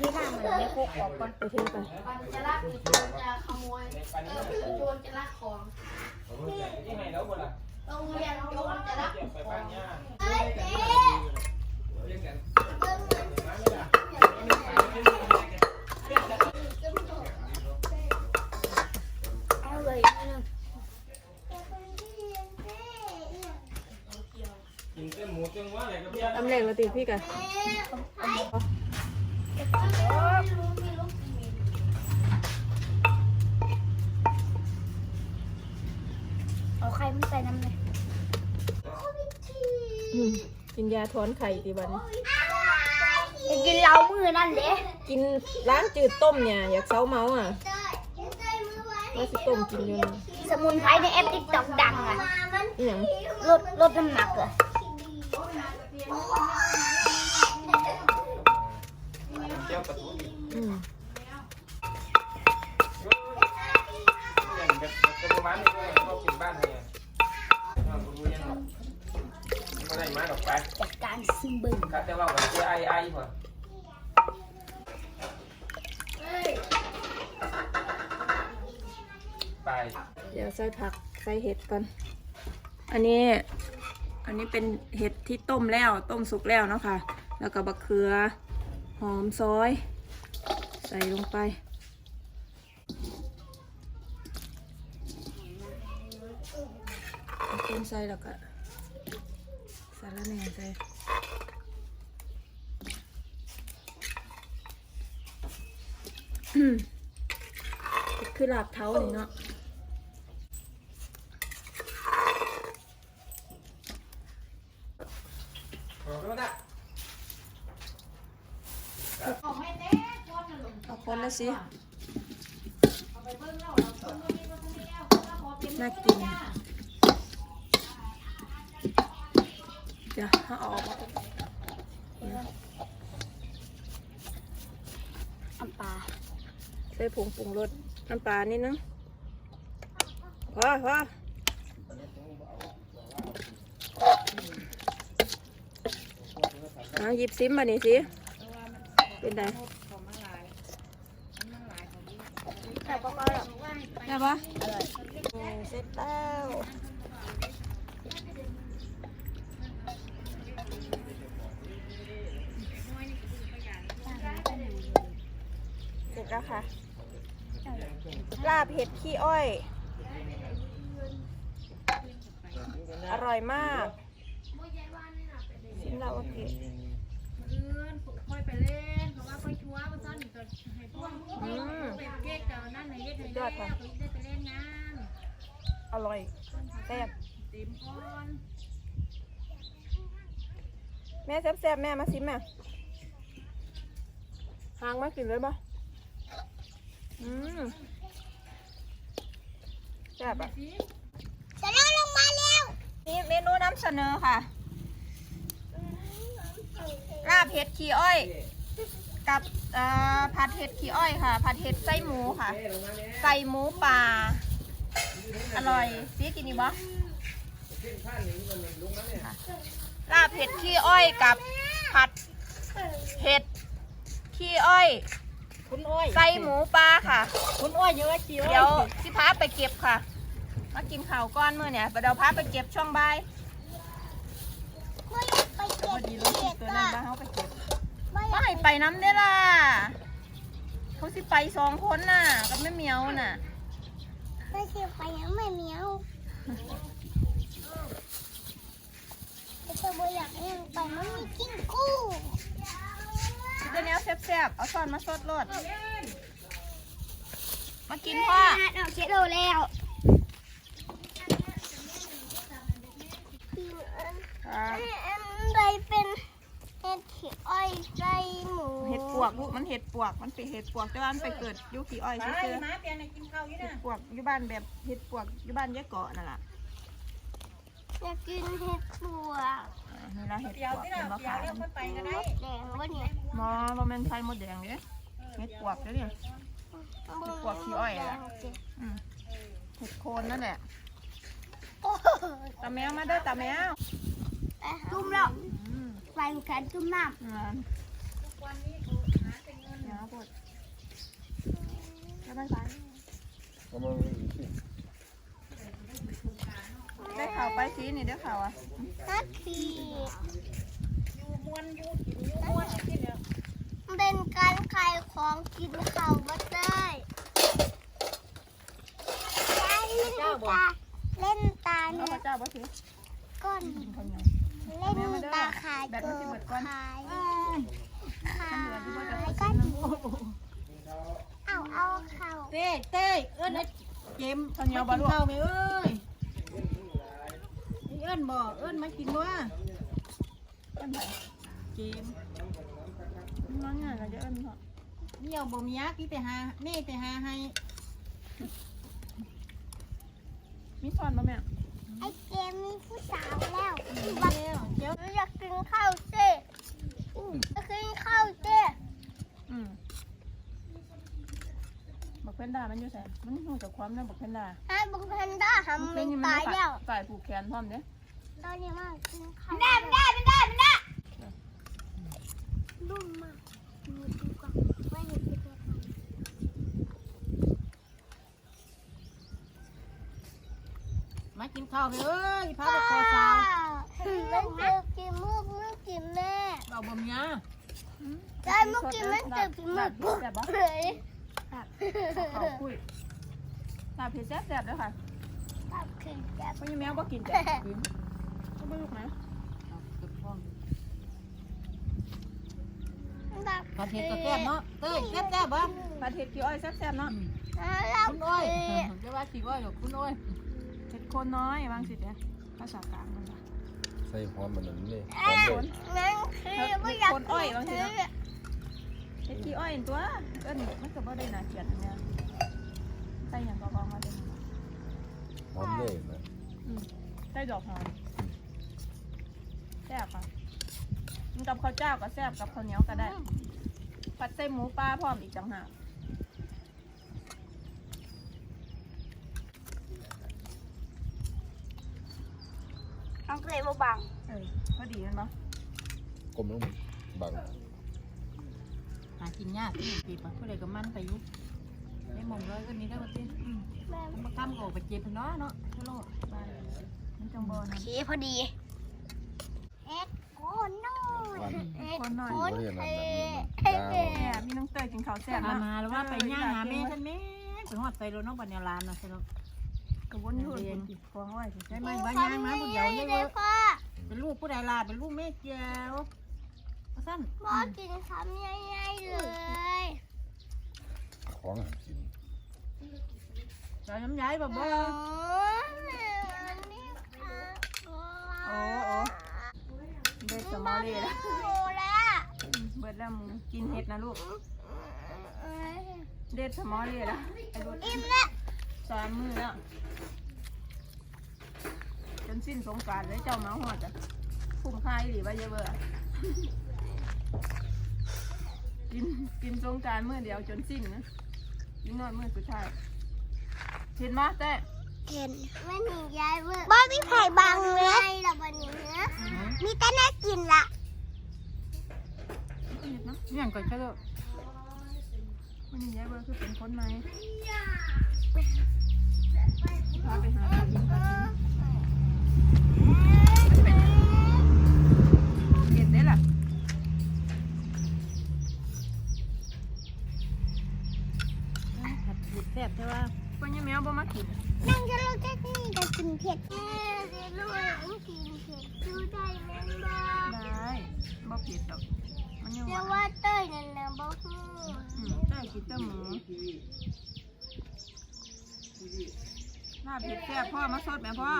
ที่หน้ามันไม่โคกออกก่อนไปเทไปมันจะลักหรือโจรจะขโมยเออโจรจะลักของที่ไหนแล้วบ่ล่ะโรงเรียนโจรจะลักเก็บไปขอบ้านงเฮ้ยเจ๊เอาเลยนิดนึงกินเส้นหมูจังว่าอะไรกับพี่ตำแหน่งมาตีพี่กันเอาไข่ มันใส่น้ำเลยอืมกินยาถอนไข่ตีบัดนจะกินเหล้ามือนั่นเด้กินล้างจืดต้มเนี่ย อยากเซาเมาอะว่าสิต้มกินอยู่นี่สมุนไพรในแอปติ๊กต็อกดังอะอหย่างลดลดน้ำหนักเหรอเจ้าประตูอีกอืมอย่างแบบแบบประมาณนี้เลยเขากินบ้านเนี่ย ได้มาดอกไปจัดการซิมเบิงข้าแต่ว่าวันที่ไอไอพอไปเดี๋ยวใส่ผักใส่เห็ดก่อน อันนี้ อันนี้เป็นเห็ดที่ต้มแล้วต้มสุกแล้วเนาะค่ะ แล้วก็บะเขือหอมซอย ใส่ลงไปต้มใส่แล้วก็าระแหน่ใส่อืมคือลาบเท้านี่เนาะขอบคุณนะเอาคนละสิน่ากิน เดี๋ยวเอาออกมาก่อนน้ำปลาใส่ผงปรุงรสน้ำปลานิดนึงพอพอเอาหยิบซิมมานี่สิ เป็นไงใส่ปลาหรอได้ปะโอ้เสร็จแล้ว เสร็จแล้วค่ะลาบเห็ดขี้อ้อย อร่อยมากชิมแล้วโอเคอื่นค่อยไปเล่นเพราะว่าค่อยชัวร์ว่าซ่อนอยู่ตัวให้พวกอืมเป็นเก๊กเก่านั่นในเฮ็ดให้แล้วก็ได้ไปเล่นงานอร่อยแซ่บเต็มก้อนแม่แซ่บแซ่บๆแม่มาซิมแม่หางมากินเลยปะ อืมแซ่บอะจะเล่าลงมาแล้วนี่เมนูนำเสนอค่ะลาบเห็ดขี้อ้อย กับเอ่อผัดเห็ดขี้อ้อยค่ะ ผัดเห็ดไส้หมูค่ะ ใส่หมูป่า อร่อยซีกินดีบ่ค่ะลาบเห็ดขี้อ้อยกับผัดเห็ดขี้อ้อย คุณอ้อยใส่หมูปลาค่ะ คุณอ้อยเยอะจิ๋วเดี๋ยวสิพาไปเก็บค่ะ มากินข้าวก้อนมื้อเนี่ยเดี๋ยวพาไปเก็บช่วงบ่ายไปเก็พบอดีลูกตัวนั้นมาเฮาไปเก็บไม่ไม่ไปน้ำเด้อล่ะเขาสิไปสองคนน่ะกับแม่เหมียวน่ะไม่เก็บไปยังไม่เหมียวแต่บ่อยากยังไปมันมีกิ้งกู้สิ เดี๋ยวนี้แซ่บๆ เอาช้อนมาสดรดมากินพ่อเราเช็ดโลแล้วอ่าอันใดเป็นเห็ดขี้อ้อยใจหมูเห็ดปวกลูกมันเห็ดปวกมันเป็นเห็ดปวกแต่ว่ามันไปเกิดอยุขี้อ้อยซื่อมาเปลี่ยนให้กินข้าวอยู่ๆเห็นะดปวกอยู่บ้านแบบเห็ดปวกอยู่บ้านยายเกาะนั่นแหละอยากกินเห็ดปวกอ่านี่ละ เห็ดเดี๋ปยววกที่เป็นเรามะเดี๋ยวขามเรียกคนไปก็ได้แดงวะเนี่ยมอโรแมนไทยมดแดงเนี่ยเห็ดปวกเด้อเนี่ยปวกขี้อ้อยอะ อืมเห็ดโคนนั่นแหละโอ้โหตาแมวมาเด้อตาแมวจุ่มแล้วอืมไฟมันแขนจุ่มน้อ่าวันนี้เขาหาแต่เงินนยาวปวดแล้วไปไปก็มันอีกสิ ได้ข่าวไปซีนี่ได้ข่าวอะนักขี่อยู่มวนอยู่กินอยู่มวนกินเนี่ยเป็นการขายของกินข้าวบัตเตอร์เล่นตาเล่นตาเอาเนี่ยพระเจ้าบ่สิก้อนกินคนเดียวเล่นตาขายเกินขายขายก็ดีเอาเอาเข้าเต้เต้เอิ้นไอ้เจมข้าวเหนียวบ่ลูกข้าวไหมเอ้ยไอ้ เอิ้นบ่เอิ้นมากินว่าอันไหนเจมน้องงานก็จะเอิ้นเนาะเหนียวบ่มียากที่ไปหาแม่ไปหาให้มีช้อนบ่แม่ไอเกมมีผู้สาวแล้วแล้วเจ้าหนูอยากกินข้าวเจ้อยากกินข้าวเจ้อืมบักเพนด้ามันอยู่ไสมันหูจากความได้บักเพนด้าให้บุกแพนด้าทำมันตายแล้วฝ่ายผูกแขนพร้อมเด้ตอนนี้มากกินข้าวได้ได้ได้ได้นุ่มมากดูดูก่อนว่าเห็นเป็นยังไงมากินข้าวไหมเอ้ยพาไปคอสาวมันเจอกินมุกมันกินแม่เราบ่มียาได้มุกกินมันเจอกินมุกปุ๊บเลย เขาคุยลาบเผ็ดแซ่บๆเด้อค่ะตับขึ้นจับเพราะยังแมวบ่กินจ้ะกินก็บ่ลูกนะเอาเก็บของตับผัดเผ็ดก็แซ่บเนาะเต้ยแซ่บแซ่บบ่ปลาเทศกี่อ้อยแซ่บๆเนาะแล้วคุณอ้อยเดี๋ยวว่าสิอ้อยหรอกคุณอ้อยเผ็ดโคนน้อยบางสิเด้อภาษากลางมันว่าใส่หอมมันนั่นนี่หเอ๊อมเลยะนั่นคือไม่อยากกินเฮ็ดกี่อ้อยตัวเอิ้นมันก็บ่ได้น่าเกลียดเนี่ยใส่หยังก็บอกมาเด้อหอมเลยนะอืมใส่ดอกหอมแซ่บค่ะมันกับข้าวเจ้าก็แซ่บกับข้าวเหนียวก็ได้ ผัดใส่หมูปลาพร้อมอีกจังหากต้องเคยมาบังเออพอดีแมันปะกลมลงบัง หากินยากที่ปีบผู้ใดก็มันไปอยู่ได้มองร้อยก็นี้ได้บ่ติแม่มาค้ำก็ไปเจ็บเนาะเนาะทั่วโลกบ้านมันจังบอโอนะเคพอดีเอ็กโคน้อยเอ็กโคนเทแม่พี่น้องเตยกินข้าวแซ่บมานะมาแล้วว่าไปย่างหาแม่ท่านแม่ไปฮอดใส่รถเนาะบัดแนวลานเนาะใช่เนาะกระวนอยู่เองฟองไว้สิได้ไหมว่าย่างมาผู้เดียวเลยเลเว้ยยพ่อเป็นลูกผู้ใดลาเป็นลูกแม่เจียว ว่าซั่นพ่อกินคำใหญ่ๆเลยของหากินจะน้ำย้ายบ่บ่โอ้โอ้เบ็ดสมอเลยแล้วโอ้ละเบิดแล้วมึงกินเห็ดนะลูกเด็ดสมอเลยแล้วไอ้รถอิ่มละสามมือแล้วจนสิ้นสงกรารเลยเจ้ามาหอดจ้ะคุ้มค่าอีหรือว่าเยอะเบอร์ กินกินสงกรารมือเดียวจนสิ้นนะกินน้อยมือสุดท้ายเห็นมาแต่เห็นไม่หนียายเว้ยบ้ามีไผ่บังเลยละวันนี้นะมีแต่น่ากินละเห็นเนาะย่างก่อนเจ้ามันนี่ยายเบอร์คือเป็นคนไหมพาไปหาข้าวกินก่อนเห็นได้ล่ะ ผัดเผ็ดแซ่บใช่ป่ะ คนยังแมวบ่มากิน นั่งจะลูกแค่นี้ก็กินเผ็ดแม่เดี๋ยวลูกไม่กินเผ็ดดูได้ไหมบ้าง ได้บ่ผิดดอกมันยัง เรียก ว่า ว่าเต้ยนั่นนะบอกฮู้ อืมได้กินแต่หมูลาบเผ็ดแซ่บพ่อมาสดไหมพ่อ